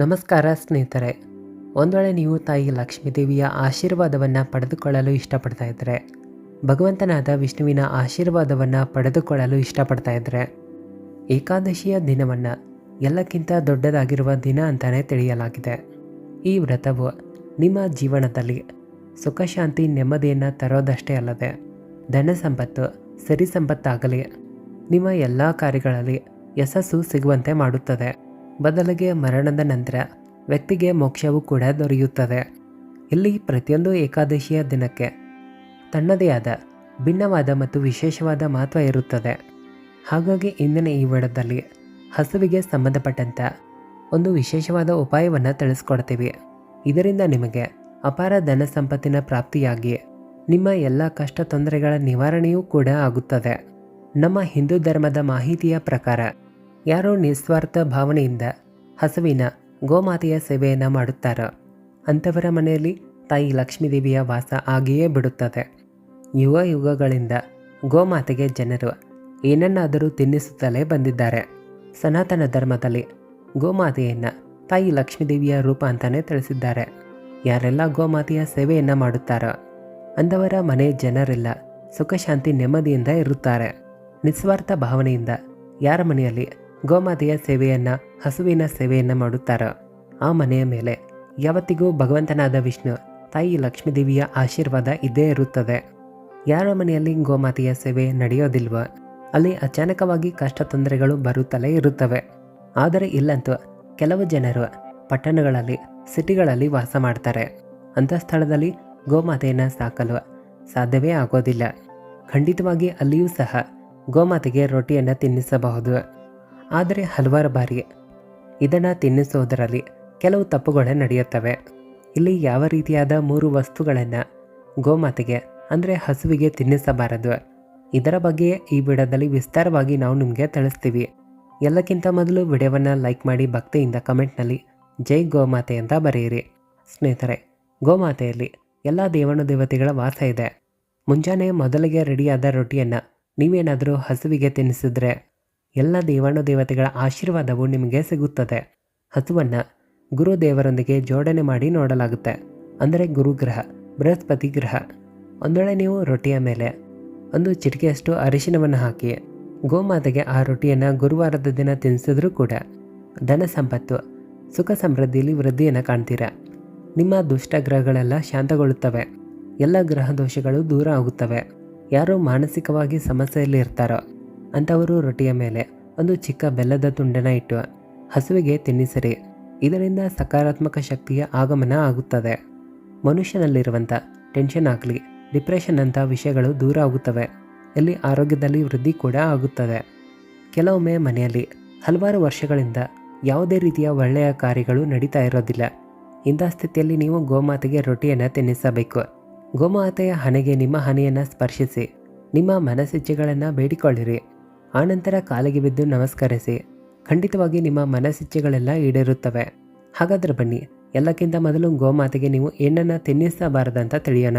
ನಮಸ್ಕಾರ ಸ್ನೇಹಿತರೆ. ಒಂದು ವೇಳೆ ನೀವು ತಾಯಿ ಲಕ್ಷ್ಮೀದೇವಿಯ ಆಶೀರ್ವಾದವನ್ನು ಪಡೆದುಕೊಳ್ಳಲು ಇಷ್ಟಪಡ್ತಾ ಇದ್ದರೆ ಭಗವಂತನಾದ ವಿಷ್ಣುವಿನ ಆಶೀರ್ವಾದವನ್ನು ಪಡೆದುಕೊಳ್ಳಲು ಇಷ್ಟಪಡ್ತಾ ಇದ್ದರೆ ಏಕಾದಶಿಯ ದಿನವನ್ನು ಎಲ್ಲಕ್ಕಿಂತ ದೊಡ್ಡದಾಗಿರುವ ದಿನ ಅಂತಲೇ ತಿಳಿಯಲಾಗಿದೆ. ಈ ವ್ರತವು ನಿಮ್ಮ ಜೀವನದಲ್ಲಿ ಸುಖ, ಶಾಂತಿ, ನೆಮ್ಮದಿಯನ್ನು ತರೋದಷ್ಟೇ ಅಲ್ಲದೆ, ಧನ ಸಂಪತ್ತು, ಸರಿ ಸಂಪತ್ತಾಗಲಿ, ನಿಮ್ಮ ಎಲ್ಲ ಕಾರ್ಯಗಳಲ್ಲಿ ಯಶಸ್ಸು ಸಿಗುವಂತೆ ಮಾಡುತ್ತದೆ. ಬದಲಿಗೆ ಮರಣದ ನಂತರ ವ್ಯಕ್ತಿಗೆ ಮೋಕ್ಷವೂ ಕೂಡ ದೊರೆಯುತ್ತದೆ. ಇಲ್ಲಿ ಪ್ರತಿಯೊಂದು ಏಕಾದಶಿಯ ದಿನಕ್ಕೆ ತನ್ನದೇ ಆದ ಭಿನ್ನವಾದ ಮತ್ತು ವಿಶೇಷವಾದ ಮಹತ್ವ ಇರುತ್ತದೆ. ಹಾಗಾಗಿ ಇಂದಿನ ಈ ವಿಡದಲ್ಲಿ ಹಸುವಿಗೆ ಸಂಬಂಧಪಟ್ಟಂಥ ಒಂದು ವಿಶೇಷವಾದ ಉಪಾಯವನ್ನು ತಿಳಿಸ್ಕೊಡ್ತೀವಿ. ಇದರಿಂದ ನಿಮಗೆ ಅಪಾರ ಧನ ಸಂಪತ್ತಿನ ಪ್ರಾಪ್ತಿಯಾಗಿ ನಿಮ್ಮ ಎಲ್ಲ ಕಷ್ಟ ತೊಂದರೆಗಳ ನಿವಾರಣೆಯೂ ಕೂಡ ಆಗುತ್ತದೆ. ನಮ್ಮ ಹಿಂದೂ ಧರ್ಮದ ಮಾಹಿತಿಯ ಪ್ರಕಾರ ಯಾರೋ ನಿಸ್ವಾರ್ಥ ಭಾವನೆಯಿಂದ ಹಸುವಿನ ಗೋಮಾತೆಯ ಸೇವೆಯನ್ನು ಮಾಡುತ್ತಾರೋ. ಅಂಥವರ ಮನೆಯಲ್ಲಿ ತಾಯಿ ಲಕ್ಷ್ಮೀದೇವಿಯ ವಾಸ ಆಗಿಯೇ ಬಿಡುತ್ತದೆ. ಯುವ ಯುಗಗಳಿಂದ ಗೋಮಾತೆಗೆ ಜನರು ಏನನ್ನಾದರೂ ತಿನ್ನಿಸುತ್ತಲೇ ಬಂದಿದ್ದಾರೆ. ಸನಾತನ ಧರ್ಮದಲ್ಲಿ ಗೋಮಾತೆಯನ್ನು ತಾಯಿ ಲಕ್ಷ್ಮೀದೇವಿಯ ರೂಪ ಅಂತಲೇ ತಿಳಿಸಿದ್ದಾರೆ. ಯಾರೆಲ್ಲ ಗೋಮಾತೆಯ ಸೇವೆಯನ್ನು ಮಾಡುತ್ತಾರೋ? ಅಂಥವರ ಮನೆ ಜನರೆಲ್ಲ ಸುಖಶಾಂತಿ ನೆಮ್ಮದಿಯಿಂದ ಇರುತ್ತಾರೆ. ನಿಸ್ವಾರ್ಥ ಭಾವನೆಯಿಂದ ಯಾರ ಮನೆಯಲ್ಲಿ ಗೋಮಾತೆಯ ಸೇವೆಯನ್ನು, ಹಸುವಿನ ಸೇವೆಯನ್ನು ಮಾಡುತ್ತಾರ. ಆ ಮನೆಯ ಮೇಲೆ ಯಾವತ್ತಿಗೂ ಭಗವಂತನಾದ ವಿಷ್ಣು ತಾಯಿ ಲಕ್ಷ್ಮೀದೇವಿಯ ಆಶೀರ್ವಾದ ಇದ್ದೇ ಇರುತ್ತದೆ. ಯಾರ ಮನೆಯಲ್ಲಿ ಗೋಮಾತೆಯ ಸೇವೆ ನಡೆಯೋದಿಲ್ವ, ಅಲ್ಲಿ ಅಚಾನಕವಾಗಿ ಕಷ್ಟ ತೊಂದರೆಗಳು ಬರುತ್ತಲೇ ಇರುತ್ತವೆ. ಆದರೆ ಇಲ್ಲಂತೂ ಕೆಲವು ಜನರು ಪಟ್ಟಣಗಳಲ್ಲಿ, ಸಿಟಿಗಳಲ್ಲಿ ವಾಸ ಮಾಡ್ತಾರೆ. ಅಂಥ ಸ್ಥಳದಲ್ಲಿ ಗೋಮಾತೆಯನ್ನು ಸಾಕಲು ಸಾಧ್ಯವೇ ಆಗೋದಿಲ್ಲ. ಖಂಡಿತವಾಗಿ ಅಲ್ಲಿಯೂ ಸಹ ಗೋಮಾತೆಗೆ ರೊಟ್ಟಿಯನ್ನು ತಿನ್ನಿಸಬಹುದು. ಆದರೆ ಹಲವಾರು ಬಾರಿ ಇದನ್ನು ತಿನ್ನಿಸೋದರಲ್ಲಿ ಕೆಲವು ತಪ್ಪುಗಳೇ ನಡೆಯುತ್ತವೆ. ಇಲ್ಲಿ ಯಾವ ರೀತಿಯಾದ ಮೂರು ವಸ್ತುಗಳನ್ನು ಗೋಮಾತೆಗೆ, ಅಂದರೆ ಹಸುವಿಗೆ ತಿನ್ನಿಸಬಾರದು, ಇದರ ಬಗ್ಗೆ ಈ ವಿಡಿಯೋದಲ್ಲಿ ವಿಸ್ತಾರವಾಗಿ ನಾವು ನಿಮಗೆ ತಿಳಿಸ್ತೀವಿ. ಎಲ್ಲಕ್ಕಿಂತ ಮೊದಲು ವಿಡಿಯೋವನ್ನು ಲೈಕ್ ಮಾಡಿ ಭಕ್ತಿಯಿಂದ ಕಮೆಂಟ್ನಲ್ಲಿ ಜೈ ಗೋಮಾತೆ ಅಂತ ಬರೆಯಿರಿ. ಸ್ನೇಹಿತರೆ, ಗೋಮಾತೆಯಲ್ಲಿ ಎಲ್ಲ ದೇವನು ದೇವತೆಗಳ ವಾಸ ಇದೆ. ಮುಂಜಾನೆ ಮೊದಲಿಗೆ ರೆಡಿಯಾದ ರೊಟ್ಟಿಯನ್ನು ನೀವೇನಾದರೂ ಹಸುವಿಗೆ ತಿನ್ನಿಸಿದ್ರೆ ಎಲ್ಲ ದೇವಾನು ದೇವತೆಗಳ ಆಶೀರ್ವಾದವು ನಿಮಗೆ ಸಿಗುತ್ತದೆ. ಹಸುವನ್ನು ಗುರುದೇವರೊಂದಿಗೆ ಜೋಡಣೆ ಮಾಡಿ ನೋಡಲಾಗುತ್ತೆ. ಅಂದರೆ ಗುರುಗ್ರಹ, ಬೃಹಸ್ಪತಿ ಗ್ರಹ. ಒಂದೊಳ್ಳೆ ನೀವು ರೊಟ್ಟಿಯ ಮೇಲೆ ಒಂದು ಚಿಟಿಕೆಯಷ್ಟು ಅರಿಶಿನವನ್ನು ಹಾಕಿ, ಗೋಮಾತೆಗೆ ಆ ರೊಟ್ಟಿಯನ್ನು ಗುರುವಾರದ ದಿನ ತಿನ್ನಿಸಿದ್ರೂ ಕೂಡ ಧನ ಸಂಪತ್ತು, ಸುಖ ಸಮೃದ್ಧಿಯಲ್ಲಿ ವೃದ್ಧಿಯನ್ನು ಕಾಣ್ತೀರಾ. ನಿಮ್ಮ ದುಷ್ಟ ಗ್ರಹಗಳೆಲ್ಲ ಶಾಂತಗೊಳ್ಳುತ್ತವೆ. ಎಲ್ಲ ಗ್ರಹ ದೋಷಗಳು ದೂರ ಆಗುತ್ತವೆ. ಯಾರು ಮಾನಸಿಕವಾಗಿ ಸಮಸ್ಯೆಯಲ್ಲಿ ಇರ್ತಾರೋ ಅಂಥವರು ರೊಟ್ಟಿಯ ಮೇಲೆ ಒಂದು ಚಿಕ್ಕ ಬೆಲ್ಲದ ತುಂಡನ ಇಟ್ಟು ಹಸುವಿಗೆ ತಿನ್ನಿಸಿರಿ. ಇದರಿಂದ ಸಕಾರಾತ್ಮಕ ಶಕ್ತಿಯ ಆಗಮನ ಆಗುತ್ತದೆ. ಮನುಷ್ಯನಲ್ಲಿರುವಂಥ ಟೆನ್ಷನ್ ಆಗಲಿ ಡಿಪ್ರೆಷನ್ ಅಂಥ ವಿಷಯಗಳು ದೂರ ಆಗುತ್ತವೆ. ಇಲ್ಲಿ ಆರೋಗ್ಯದಲ್ಲಿ ವೃದ್ಧಿ ಕೂಡ ಆಗುತ್ತದೆ. ಕೆಲವೊಮ್ಮೆ ಮನೆಯಲ್ಲಿ ಹಲವಾರು ವರ್ಷಗಳಿಂದ ಯಾವುದೇ ರೀತಿಯ ಒಳ್ಳೆಯ ಕಾರ್ಯಗಳು ನಡೀತಾ ಇರೋದಿಲ್ಲ. ಇಂಥ ಸ್ಥಿತಿಯಲ್ಲಿ ನೀವು ಗೋಮಾತೆಗೆ ರೊಟ್ಟಿಯನ್ನು ತಿನ್ನಿಸಬೇಕು. ಗೋಮಾತೆಯ ಹಣೆಗೆ ನಿಮ್ಮ ಹಣೆಯನ್ನು ಸ್ಪರ್ಶಿಸಿ, ನಿಮ್ಮ ಮನಸ್ಸಿಚ್ಛೆಗಳನ್ನು ಬೇಡಿಕೊಳ್ಳಿರಿ. ಆನಂತರ ಕಾಲಿಗೆ ಬಿದ್ದು ನಮಸ್ಕರಿಸಿ, ಖಂಡಿತವಾಗಿ ನಿಮ್ಮ ಮನಸ್ಸಿಚ್ಛೆಗಳೆಲ್ಲ ಈಡೇರುತ್ತವೆ. ಹಾಗಾದ್ರೆ ಬನ್ನಿ, ಎಲ್ಲಕ್ಕಿಂತ ಮೊದಲು ಗೋಮಾತೆಗೆ ನೀವು ಏನನ್ನ ತಿನ್ನಿಸಬಾರದಂತ ತಿಳಿಯೋಣ.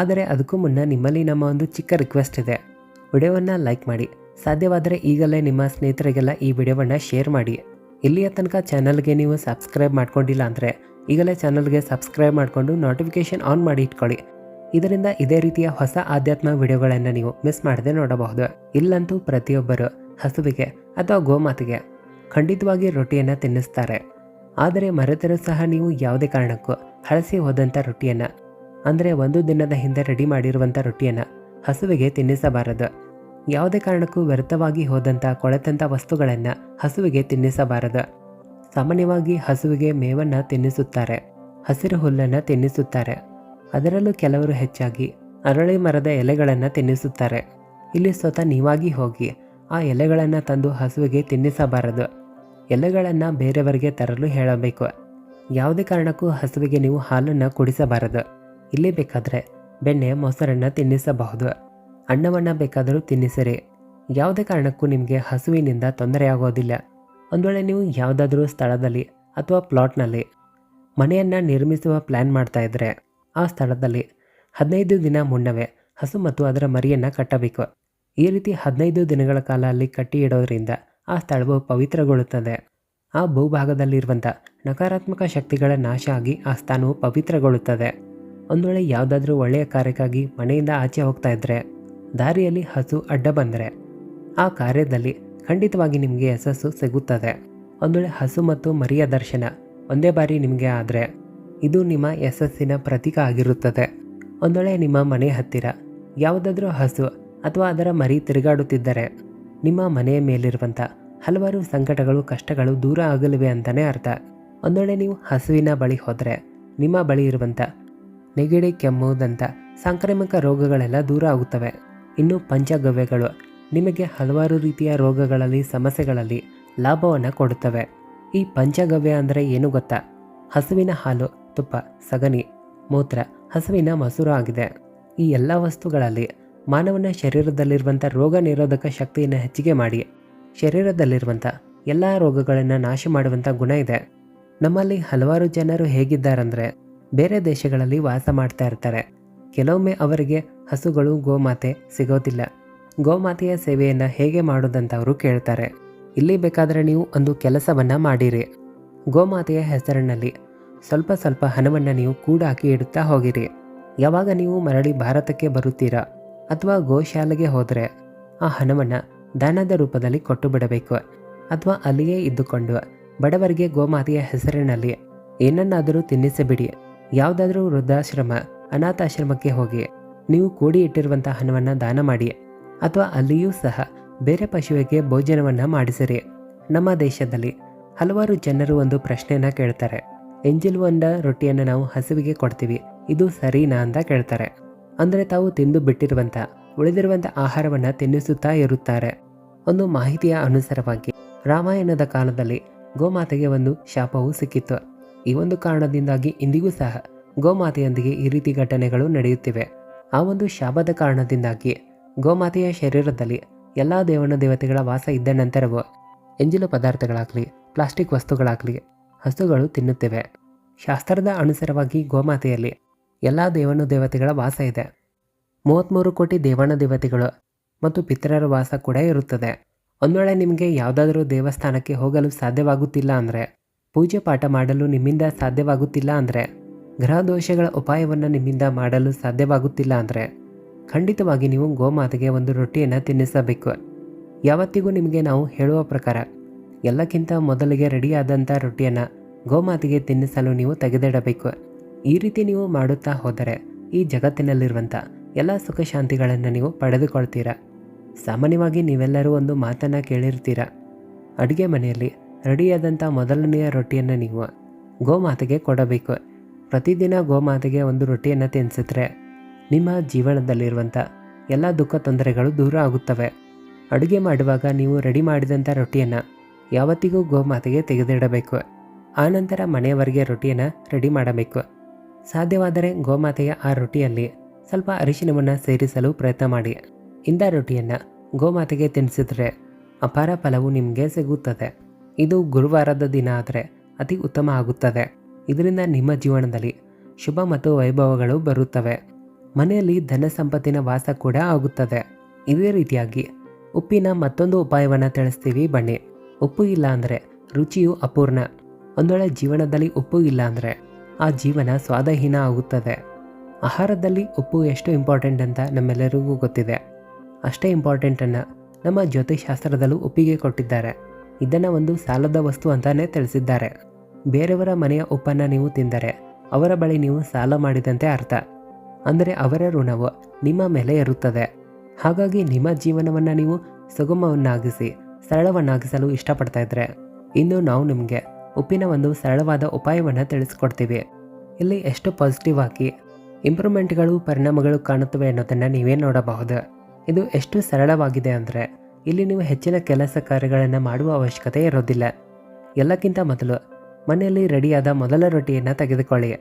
ಆದರೆ ಅದಕ್ಕೂ ಮುನ್ನ ನಿಮ್ಮಲ್ಲಿ ನಮ್ಮ ಒಂದು ಚಿಕ್ಕ ರಿಕ್ವೆಸ್ಟ್ ಇದೆ. ವಿಡಿಯೋವನ್ನು ಲೈಕ್ ಮಾಡಿ. ಸಾಧ್ಯವಾದರೆ ಈಗಲೇ ನಿಮ್ಮ ಸ್ನೇಹಿತರಿಗೆಲ್ಲ ಈ ವಿಡಿಯೋವನ್ನು ಶೇರ್ ಮಾಡಿ. ಇಲ್ಲಿಯ ತನಕ ಚಾನಲ್ಗೆ ನೀವು ಸಬ್ಸ್ಕ್ರೈಬ್ ಮಾಡ್ಕೊಂಡಿಲ್ಲ ಅಂದರೆ, ಈಗಲೇ ಚಾನಲ್ಗೆ ಸಬ್ಸ್ಕ್ರೈಬ್ ಮಾಡಿಕೊಂಡು ನೋಟಿಫಿಕೇಷನ್ ಆನ್ ಮಾಡಿ ಇಟ್ಕೊಳ್ಳಿ. ಇದರಿಂದ ಇದೇ ರೀತಿಯ ಹೊಸ ಆಧ್ಯಾತ್ಮ ವಿಡಿಯೋಗಳನ್ನು ನೀವು ಮಿಸ್ ಮಾಡದೆ ನೋಡಬಹುದು. ಇಲ್ಲಂತೂ ಪ್ರತಿಯೊಬ್ಬರು ಹಸುವಿಗೆ ಅಥವಾ ಗೋಮಾತಿಗೆ ಖಂಡಿತವಾಗಿ ರೊಟ್ಟಿಯನ್ನು ತಿನ್ನಿಸ್ತಾರೆ. ಆದರೆ ಮರೆತರೂ ಸಹ ನೀವು ಯಾವುದೇ ಕಾರಣಕ್ಕೂ ಹಳಸಿ ಹೋದಂಥ ರೊಟ್ಟಿಯನ್ನು, ಅಂದರೆ ಒಂದು ದಿನದ ಹಿಂದೆ ರೆಡಿ ಮಾಡಿರುವಂಥ ರೊಟ್ಟಿಯನ್ನು ಹಸುವಿಗೆ ತಿನ್ನಿಸಬಾರದು. ಯಾವುದೇ ಕಾರಣಕ್ಕೂ ವ್ಯರ್ಥವಾಗಿ ಹೋದಂಥ ಕೊಳೆತಂಥ ವಸ್ತುಗಳನ್ನು ಹಸುವಿಗೆ ತಿನ್ನಿಸಬಾರದು. ಸಾಮಾನ್ಯವಾಗಿ ಹಸುವಿಗೆ ಮೇವನ್ನು ತಿನ್ನಿಸುತ್ತಾರೆ. ಹಸಿರು ಹುಲ್ಲನ್ನು ತಿನ್ನಿಸುತ್ತಾರೆ. ಅದರಲ್ಲೂ ಕೆಲವರು ಹೆಚ್ಚಾಗಿ ಅರಳಿ ಮರದ ಎಲೆಗಳನ್ನು ತಿನ್ನಿಸುತ್ತಾರೆ. ಇಲ್ಲಿ ಸ್ವತಃ ನೀವಾಗಿ ಹೋಗಿ ಆ ಎಲೆಗಳನ್ನು ತಂದು ಹಸುವಿಗೆ ತಿನ್ನಿಸಬಾರದು. ಎಲೆಗಳನ್ನು ಬೇರೆಯವರಿಗೆ ತರಲು ಹೇಳಬೇಕು. ಯಾವುದೇ ಕಾರಣಕ್ಕೂ ಹಸುವಿಗೆ ನೀವು ಹಾಲನ್ನು ಕುಡಿಸಬಾರದು. ಇಲ್ಲಿ ಬೇಕಾದರೆ ಬೆಣ್ಣೆ, ಮೊಸರನ್ನು ತಿನ್ನಿಸಬಹುದು. ಅನ್ನವನ್ನು ಬೇಕಾದರೂ ತಿನ್ನಿಸಿರಿ. ಯಾವುದೇ ಕಾರಣಕ್ಕೂ ನಿಮಗೆ ಹಸುವಿನಿಂದ ತೊಂದರೆಯಾಗೋದಿಲ್ಲ ಒಂದು ವೇಳೆ ನೀವು ಯಾವುದಾದ್ರೂ ಸ್ಥಳದಲ್ಲಿ ಅಥವಾ ಪ್ಲಾಟ್ನಲ್ಲಿ ಮನೆಯನ್ನು ನಿರ್ಮಿಸುವ ಪ್ಲ್ಯಾನ್ ಮಾಡ್ತಾ ಇದ್ದರೆ ಆ ಸ್ಥಳದಲ್ಲಿ ಹದಿನೈದು ದಿನ ಮುನ್ನವೇ ಹಸು ಮತ್ತು ಅದರ ಮರಿಯನ್ನು ಕಟ್ಟಬೇಕು. ಈ ರೀತಿ ಹದಿನೈದು ದಿನಗಳ ಕಾಲ ಅಲ್ಲಿ ಕಟ್ಟಿ ಇಡೋದ್ರಿಂದ ಆ ಸ್ಥಳವು ಪವಿತ್ರಗೊಳ್ಳುತ್ತದೆ. ಆ ಭೂಭಾಗದಲ್ಲಿರುವಂಥ ನಕಾರಾತ್ಮಕ ಶಕ್ತಿಗಳ ನಾಶ ಆಗಿ ಆ ಸ್ಥಾನವು ಪವಿತ್ರಗೊಳ್ಳುತ್ತದೆ. ಒಂದು ವೇಳೆ ಯಾವುದಾದ್ರೂ ಒಳ್ಳೆಯ ಕಾರ್ಯಕ್ಕಾಗಿ ಮನೆಯಿಂದ ಆಚೆ ಹೋಗ್ತಾ ಇದ್ದರೆ ದಾರಿಯಲ್ಲಿ ಹಸು ಅಡ್ಡ ಬಂದರೆ, ಆ ಕಾರ್ಯದಲ್ಲಿ ಖಂಡಿತವಾಗಿ ನಿಮಗೆ ಯಶಸ್ಸು ಸಿಗುತ್ತದೆ. ಒಂದು ವೇಳೆ ಹಸು ಮತ್ತು ಮರಿಯ ದರ್ಶನ ಒಂದೇ ಬಾರಿ ನಿಮಗೆ ಆದರೆ ಇದು ನಿಮ್ಮ ಯಶಸ್ಸಿನ ಪ್ರತೀಕ ಆಗಿರುತ್ತದೆ. ಒಂದೊಳೆ ನಿಮ್ಮ ಮನೆ ಹತ್ತಿರ ಯಾವುದಾದ್ರೂ ಹಸು ಅಥವಾ ಅದರ ಮರಿ ತಿರುಗಾಡುತ್ತಿದ್ದರೆ ನಿಮ್ಮ ಮನೆಯ ಮೇಲಿರುವಂಥ ಹಲವಾರು ಸಂಕಟಗಳು, ಕಷ್ಟಗಳು ದೂರ ಆಗಲಿವೆ ಅಂತಲೇ ಅರ್ಥ. ಒಂದೊಳೆ ನೀವು ಹಸುವಿನ ಬಳಿ ಹೋದರೆ ನಿಮ್ಮ ಬಳಿ ಇರುವಂಥ ನೆಗಡಿ ಕೆಮ್ಮುವುದಂಥ ಸಾಂಕ್ರಾಮಿಕ ರೋಗಗಳೆಲ್ಲ ದೂರ ಆಗುತ್ತವೆ. ಇನ್ನು ಪಂಚಗವ್ಯಗಳು ನಿಮಗೆ ಹಲವಾರು ರೀತಿಯ ರೋಗಗಳಲ್ಲಿ, ಸಮಸ್ಯೆಗಳಲ್ಲಿ ಲಾಭವನ್ನು ಕೊಡುತ್ತವೆ. ಈ ಪಂಚಗವ್ಯ ಅಂದರೆ ಏನು ಗೊತ್ತಾ? ಹಸುವಿನ ಹಾಲು ತುಪ್ಪ ಸಗಣಿ ಮೂತ್ರ ಹಸುವಿನ ಮೊಸರು ಆಗಿದೆ. ಈ ಎಲ್ಲ ವಸ್ತುಗಳಲ್ಲಿ ಮಾನವನ ಶರೀರದಲ್ಲಿರುವಂಥ ರೋಗ ನಿರೋಧಕ ಶಕ್ತಿಯನ್ನು ಹೆಚ್ಚಿಗೆ ಮಾಡಿ. ಶರೀರದಲ್ಲಿರುವಂಥ ಎಲ್ಲ ರೋಗಗಳನ್ನು ನಾಶ ಮಾಡುವಂಥ ಗುಣ ಇದೆ. ನಮ್ಮಲ್ಲಿ ಹಲವಾರು ಜನರು ಹೇಗಿದ್ದಾರೆಂದರೆ ಬೇರೆ ದೇಶಗಳಲ್ಲಿ ವಾಸ ಮಾಡ್ತಾ ಇರ್ತಾರೆ. ಕೆಲವೊಮ್ಮೆ ಅವರಿಗೆ ಹಸುಗಳು, ಗೋಮಾತೆ ಸಿಗೋದಿಲ್ಲ. ಗೋಮಾತೆಯ ಸೇವೆಯನ್ನು ಹೇಗೆ ಮಾಡೋದಂತ ಅವರು ಕೇಳ್ತಾರೆ. ಇಲ್ಲಿ ಬೇಕಾದರೆ ನೀವು ಒಂದು ಕೆಲಸವನ್ನು ಮಾಡಿರಿ. ಗೋಮಾತೆಯ ಹೆಸರಿನಲ್ಲಿ ಸ್ವಲ್ಪ ಸ್ವಲ್ಪ ಹಣವನ್ನು ನೀವು ಕೂಡಾಕಿ ಇಡುತ್ತಾ ಹೋಗಿರಿ. ಯಾವಾಗ ನೀವು ಮರಳಿ ಭಾರತಕ್ಕೆ ಬರುತ್ತೀರಾ ಅಥವಾ ಗೋಶಾಲೆಗೆ ಹೋದರೆ ಆ ಹಣವನ್ನು ದಾನದ ರೂಪದಲ್ಲಿ ಕೊಟ್ಟು ಬಿಡಬೇಕು ಅಥವಾ ಅಲ್ಲಿಯೇ ಇದ್ದುಕೊಂಡು ಬಡವರಿಗೆ ಗೋಮಾತೆಯ ಹೆಸರಿನಲ್ಲಿ ಏನನ್ನಾದರೂ ತಿನ್ನಿಸಿಬಿಡಿ. ಯಾವುದಾದ್ರೂ ವೃದ್ಧಾಶ್ರಮ, ಅನಾಥಾಶ್ರಮಕ್ಕೆ ಹೋಗಿ ನೀವು ಕೂಡಿ ಇಟ್ಟಿರುವಂಥ ಹಣವನ್ನು ದಾನ ಮಾಡಿ ಅಥವಾ ಅಲ್ಲಿಯೂ ಸಹ ಬೇರೆ ಪಶುವಿಗೆ ಭೋಜನವನ್ನು ಮಾಡಿಸಿರಿ. ನಮ್ಮ ದೇಶದಲ್ಲಿ ಹಲವಾರು ಜನರು ಒಂದು ಪ್ರಶ್ನೆಯನ್ನು ಕೇಳ್ತಾರೆ. ಎಂಜಿಲ್ ಒಂದ ರೊಟ್ಟಿಯನ್ನು ನಾವು ಹಸುವಿಗೆ ಕೊಡ್ತೀವಿ. ಇದು ಸರಿನಾ ಅಂತ ಕೇಳ್ತಾರೆ. ಅಂದರೆ ತಾವು ತಿಂದು ಬಿಟ್ಟಿರುವಂಥ ಉಳಿದಿರುವಂಥ ಆಹಾರವನ್ನು ತಿನ್ನಿಸುತ್ತಾ ಇರುತ್ತಾರೆ. ಒಂದು ಮಾಹಿತಿಯ ಅನುಸಾರವಾಗಿ, ರಾಮಾಯಣದ ಕಾಲದಲ್ಲಿ ಗೋಮಾತೆಗೆ ಒಂದು ಶಾಪವು ಸಿಕ್ಕಿತ್ತು. ಈ ಒಂದು ಕಾರಣದಿಂದಾಗಿ ಇಂದಿಗೂ ಸಹ ಗೋಮಾತೆಯೊಂದಿಗೆ ಈ ರೀತಿ ಘಟನೆಗಳು ನಡೆಯುತ್ತಿವೆ. ಆ ಒಂದು ಶಾಪದ ಕಾರಣದಿಂದಾಗಿ ಗೋಮಾತೆಯ ಶರೀರದಲ್ಲಿ ಎಲ್ಲ ದೇವನ ದೇವತೆಗಳ ವಾಸ ಇದ್ದ ನಂತರವೂ, ಎಂಜಿಲು ಪದಾರ್ಥಗಳಾಗಲಿ, ಪ್ಲಾಸ್ಟಿಕ್ ವಸ್ತುಗಳಾಗಲಿ ಹಸುಗಳು ತಿನ್ನುತ್ತಿವೆ. ಶಾಸ್ತ್ರದ ಅನುಸಾರವಾಗಿ ಗೋಮಾತೆಯಲ್ಲಿ ಎಲ್ಲ ದೇವನು ದೇವತೆಗಳ ವಾಸ ಇದೆ. ಮೂವತ್ತ್ಮೂರು ಕೋಟಿ ದೇವನ ದೇವತೆಗಳು ಮತ್ತು ಪಿತರರ ವಾಸ ಕೂಡ ಇರುತ್ತದೆ. ಒಂದು ವೇಳೆ ನಿಮಗೆ ಯಾವುದಾದರೂ ದೇವಸ್ಥಾನಕ್ಕೆ ಹೋಗಲು ಸಾಧ್ಯವಾಗುತ್ತಿಲ್ಲ ಅಂದರೆ, ಪೂಜೆ ಪಾಠ ಮಾಡಲು ನಿಮ್ಮಿಂದ ಸಾಧ್ಯವಾಗುತ್ತಿಲ್ಲ ಅಂದರೆ ಗ್ರಹ ದೋಷಗಳ ಉಪಾಯವನ್ನು ನಿಮ್ಮಿಂದ ಮಾಡಲು ಸಾಧ್ಯವಾಗುತ್ತಿಲ್ಲ ಅಂದರೆ, ಖಂಡಿತವಾಗಿ ನೀವು ಗೋಮಾತೆಗೆ ಒಂದು ರೊಟ್ಟಿಯನ್ನು ತಿನ್ನಿಸಬೇಕು. ಯಾವತ್ತಿಗೂ ನಿಮಗೆ ನಾವು ಹೇಳುವ ಪ್ರಕಾರ ಎಲ್ಲಕ್ಕಿಂತ ಮೊದಲಿಗೆ ರೆಡಿಯಾದಂಥ ರೊಟ್ಟಿಯನ್ನು ಗೋಮಾತೆಗೆ ತಿನ್ನಿಸಲು ನೀವು ತೆಗೆದಿಡಬೇಕು. ಈ ರೀತಿ ನೀವು ಮಾಡುತ್ತಾ ಹೋದರೆ ಈ ಜಗತ್ತಿನಲ್ಲಿರುವಂಥ ಎಲ್ಲ ಸುಖ ಶಾಂತಿಗಳನ್ನು ನೀವು ಪಡೆದುಕೊಳ್ತೀರಾ? ಸಾಮಾನ್ಯವಾಗಿ ನೀವೆಲ್ಲರೂ ಒಂದು ಮಾತನ್ನು ಕೇಳಿರ್ತೀರ? ಅಡುಗೆ ಮನೆಯಲ್ಲಿ ರೆಡಿಯಾದಂಥ ಮೊದಲನೆಯ ರೊಟ್ಟಿಯನ್ನು ನೀವು ಗೋಮಾತೆಗೆ ಕೊಡಬೇಕು. ಪ್ರತಿದಿನ ಗೋಮಾತೆಗೆ ಒಂದು ರೊಟ್ಟಿಯನ್ನು ತಿನ್ನಿಸಿದ್ರೆ ನಿಮ್ಮ ಜೀವನದಲ್ಲಿರುವಂಥ ಎಲ್ಲ ದುಃಖ ತೊಂದರೆಗಳು ದೂರ ಆಗುತ್ತವೆ. ಅಡುಗೆ ಮಾಡುವಾಗ ನೀವು ರೆಡಿ ಮಾಡಿದಂಥ ರೊಟ್ಟಿಯನ್ನು ಯಾವತ್ತಿಗೂ ಗೋಮಾತೆಗೆ ತೆಗೆದಿಡಬೇಕು. ಆನಂತರ ಮನೆಯವರಿಗೆ ರೊಟ್ಟಿಯನ್ನು ರೆಡಿ ಮಾಡಬೇಕು. ಸಾಧ್ಯವಾದರೆ ಗೋಮಾತೆಯ ಆ ರೊಟ್ಟಿಯಲ್ಲಿ ಸ್ವಲ್ಪ ಅರಿಶಿನವನ್ನು ಸೇರಿಸಲು ಪ್ರಯತ್ನ ಮಾಡಿ. ಇಂಥ ರೊಟ್ಟಿಯನ್ನು ಗೋಮಾತೆಗೆ ತಿನ್ನಿಸಿದರೆ ಅಪಾರ ಫಲವು ನಿಮಗೆ ಸಿಗುತ್ತದೆ. ಇದು ಗುರುವಾರದ ದಿನ ಆದರೆ ಅತಿ ಉತ್ತಮ ಆಗುತ್ತದೆ. ಇದರಿಂದ ನಿಮ್ಮ ಜೀವನದಲ್ಲಿ ಶುಭ ಮತ್ತು ವೈಭವಗಳು ಬರುತ್ತವೆ. ಮನೆಯಲ್ಲಿ ಧನ ಸಂಪತ್ತಿನ ವಾಸ ಕೂಡ ಆಗುತ್ತದೆ. ಇದೇ ರೀತಿಯಾಗಿ ಉಪ್ಪಿನ ಮತ್ತೊಂದು ಉಪಾಯವನ್ನು ತಿಳಿಸ್ತೀವಿ ಬನ್ನಿ. ಉಪ್ಪು ಇಲ್ಲ ಅಂದರೆ ರುಚಿಯು ಅಪೂರ್ಣ. ಒಂದು ವೇಳೆ ಜೀವನದಲ್ಲಿ ಉಪ್ಪು ಇಲ್ಲ ಅಂದರೆ ಆ ಜೀವನ ಸ್ವಾದಹೀನ ಆಗುತ್ತದೆ. ಆಹಾರದಲ್ಲಿ ಉಪ್ಪು ಎಷ್ಟು ಇಂಪಾರ್ಟೆಂಟ್ ಅಂತ ನಮ್ಮೆಲ್ಲರಿಗೂ ಗೊತ್ತಿದೆ. ಅಷ್ಟೇ ಇಂಪಾರ್ಟೆಂಟನ್ನು ನಮ್ಮ ಜ್ಯೋತಿಷಾಸ್ತ್ರದಲ್ಲೂ ಒಪ್ಪಿಗೆ ಕೊಟ್ಟಿದ್ದಾರೆ. ಇದನ್ನು ಒಂದು ಸಾಲದ ವಸ್ತು ಅಂತಲೇ ತಿಳಿಸಿದ್ದಾರೆ. ಬೇರೆಯವರ ಮನೆಯ ಉಪ್ಪನ್ನು ನೀವು ತಿಂದರೆ ಅವರ ಬಳಿ ನೀವು ಸಾಲ ಮಾಡಿದಂತೆ ಅರ್ಥ. ಅಂದರೆ ಅವರ ಋಣವು ನಿಮ್ಮ ಮೇಲೆ ಇರುತ್ತದೆ. ಹಾಗಾಗಿ ನಿಮ್ಮ ಜೀವನವನ್ನು ನೀವು ಸುಗಮವನ್ನಾಗಿಸಿ ಸರಳವನ್ನಾಗಿಸಲು ಇಷ್ಟಪಡ್ತಾ ಇದ್ರೆ, ಇನ್ನು ನಾವು ನಿಮಗೆ ಉಪ್ಪಿನ ಒಂದು ಸರಳವಾದ ಉಪಾಯವನ್ನು ತಿಳಿಸ್ಕೊಡ್ತೀವಿ. ಇಲ್ಲಿ ಎಷ್ಟು ಪಾಸಿಟಿವ್ ಆಗಿ ಇಂಪ್ರೂವ್ಮೆಂಟ್ಗಳು ಪರಿಣಾಮಗಳು ಕಾಣುತ್ತವೆ ಅನ್ನೋದನ್ನು ನೀವೇ ನೋಡಬಹುದು. ಇದು ಎಷ್ಟು ಸರಳವಾಗಿದೆ ಅಂದರೆ, ಇಲ್ಲಿ ನೀವು ಹೆಚ್ಚಿನ ಕೆಲಸ ಕಾರ್ಯಗಳನ್ನು ಮಾಡುವ ಅವಶ್ಯಕತೆ ಇರೋದಿಲ್ಲ. ಎಲ್ಲಕ್ಕಿಂತ ಮೊದಲು ಮನೆಯಲ್ಲಿ ರೆಡಿಯಾದ ಮೊದಲ ರೊಟ್ಟಿಯನ್ನು ತೆಗೆದುಕೊಳ್ಳಿ.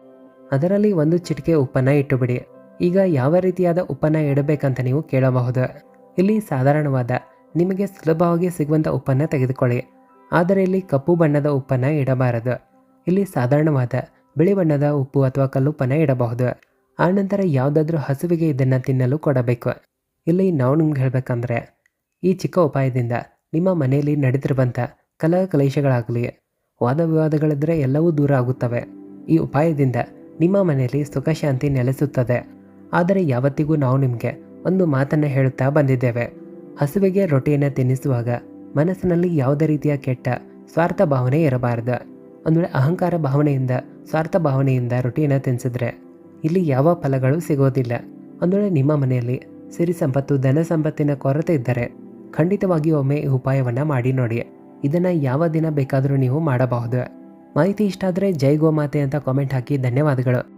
ಅದರಲ್ಲಿ ಒಂದು ಚಿಟಿಕೆ ಉಪ್ಪನ್ನು ಇಟ್ಟುಬಿಡಿ. ಈಗ ಯಾವ ರೀತಿಯಾದ ಉಪ್ಪನ್ನು ಇಡಬೇಕಂತ ನೀವು ಕೇಳಬಹುದು. ಇಲ್ಲಿ ಸಾಧಾರಣವಾದ ನಿಮಗೆ ಸುಲಭವಾಗಿ ಸಿಗುವಂಥ ಉಪ್ಪನ್ನು ತೆಗೆದುಕೊಳ್ಳಿ. ಆದರೆ ಇಲ್ಲಿ ಕಪ್ಪು ಬಣ್ಣದ ಉಪ್ಪನ್ನು ಇಡಬಾರದು. ಇಲ್ಲಿ ಸಾಧಾರಣವಾದ ಬಿಳಿ ಬಣ್ಣದ ಉಪ್ಪು ಅಥವಾ ಕಲ್ಲುಪ್ಪನ್ನು ಇಡಬಹುದು. ಆನಂತರ ಯಾವುದಾದ್ರೂ ಹಸುವಿಗೆ ಇದನ್ನು ತಿನ್ನಲು ಕೊಡಬೇಕು. ಇಲ್ಲಿ ನಾವು ನಿಮ್ಗೆ ಹೇಳಬೇಕಂದ್ರೆ, ಈ ಚಿಕ್ಕ ಉಪಾಯದಿಂದ ನಿಮ್ಮ ಮನೆಯಲ್ಲಿ ನಡೆದಿರುವಂಥ ಕಲಹ ಕಲೇಶಗಳಾಗಲಿ, ವಾದ ವಿವಾದಗಳಿದ್ರೆ ಎಲ್ಲವೂ ದೂರ ಆಗುತ್ತವೆ. ಈ ಉಪಾಯದಿಂದ ನಿಮ್ಮ ಮನೆಯಲ್ಲಿ ಸುಖ ಶಾಂತಿ ನೆಲೆಸುತ್ತದೆ. ಆದರೆ ಯಾವತ್ತಿಗೂ ನಾವು ನಿಮಗೆ ಒಂದು ಮಾತನ್ನು ಹೇಳುತ್ತಾ ಬಂದಿದ್ದೇವೆ. ಹಸುವಿಗೆ ರೊಟ್ಟಿಯನ್ನು ತಿನ್ನಿಸುವಾಗ ಮನಸ್ಸಿನಲ್ಲಿ ಯಾವುದೇ ರೀತಿಯ ಕೆಟ್ಟ ಸ್ವಾರ್ಥ ಭಾವನೆ ಇರಬಾರದು. ಒಂದು ವೇಳೆ ಅಹಂಕಾರ ಭಾವನೆಯಿಂದ, ಸ್ವಾರ್ಥ ಭಾವನೆಯಿಂದ ರೊಟ್ಟಿಯನ್ನು ತಿನ್ನಿಸಿದ್ರೆ ಇಲ್ಲಿ ಯಾವ ಫಲಗಳು ಸಿಗೋದಿಲ್ಲ. ಒಂದು ವೇಳೆ ನಿಮ್ಮ ಮನೆಯಲ್ಲಿ ಸಿರಿ ಸಂಪತ್ತು, ಧನ ಸಂಪತ್ತಿನ ಕೊರತೆ ಇದ್ದರೆ ಖಂಡಿತವಾಗಿ ಒಮ್ಮೆ ಈ ಉಪಾಯವನ್ನು ಮಾಡಿ ನೋಡಿ. ಇದನ್ನು ಯಾವ ದಿನ ಬೇಕಾದರೂ ನೀವು ಮಾಡಬಹುದು. ಮಾಹಿತಿ ಇಷ್ಟ ಆದರೆ ಜೈ ಗೋಮಾತೆ ಅಂತ ಕಾಮೆಂಟ್ ಹಾಕಿ. ಧನ್ಯವಾದಗಳು.